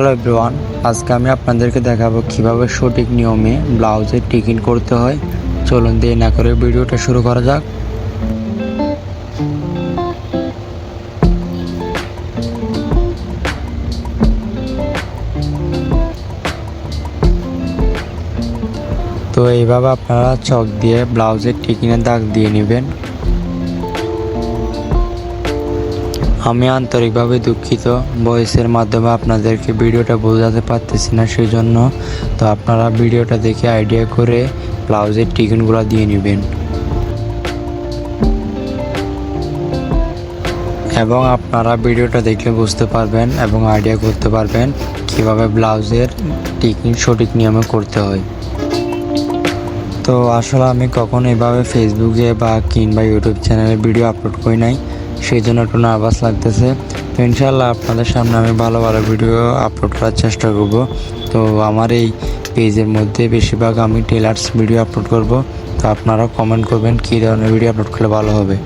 Hello everyone আজকে আমি আপনাদেরকে দেখাবো কীভাবে সঠিক নিয়মে ব্লাউজের টিকিং করতে হয়। চলুন দিয়ে না করে ভিডিওটা শুরু করা যাক। তো এইভাবে আপনারা চক দিয়ে ব্লাউজের টিকিনের দাগ দিয়ে নেবেন। আমি আন্তরিকভাবে দুঃখিত। ভয়েসের মাধ্যমে আপনাদেরকে ভিডিওটা বোঝাতে পারতেছি না সেই জন্য তো আপনারা ভিডিওটা দেখে আইডিয়া করে ব্লাউজের টিকিনগুলো দিয়ে নেবেন। এবং আপনারা ভিডিওটা দেখলে বুঝতে পারবেন এবং আইডিয়া করতে পারবেন কীভাবে ব্লাউজের টিকিং সঠিক নিয়মে করতে হয়। তো আসলে আমি কখনো এভাবে ফেসবুকে বা কিংবা ইউটিউব চ্যানেলে ভিডিও আপলোড করি নাই। সেই জন্য একটু নার্ভাস লাগতেছে। তো ইনশাল্লাহ আপনাদের সামনে আমি ভালো ভালো ভিডিও আপলোড করার চেষ্টা করব। তো আমার এই পেজের মধ্যে বেশিরভাগ আমি টেলার্স ভিডিও আপলোড করব। তো আপনারা কমেন্ট করবেন কী ধরনের ভিডিও আপলোড করলে ভালো হবে।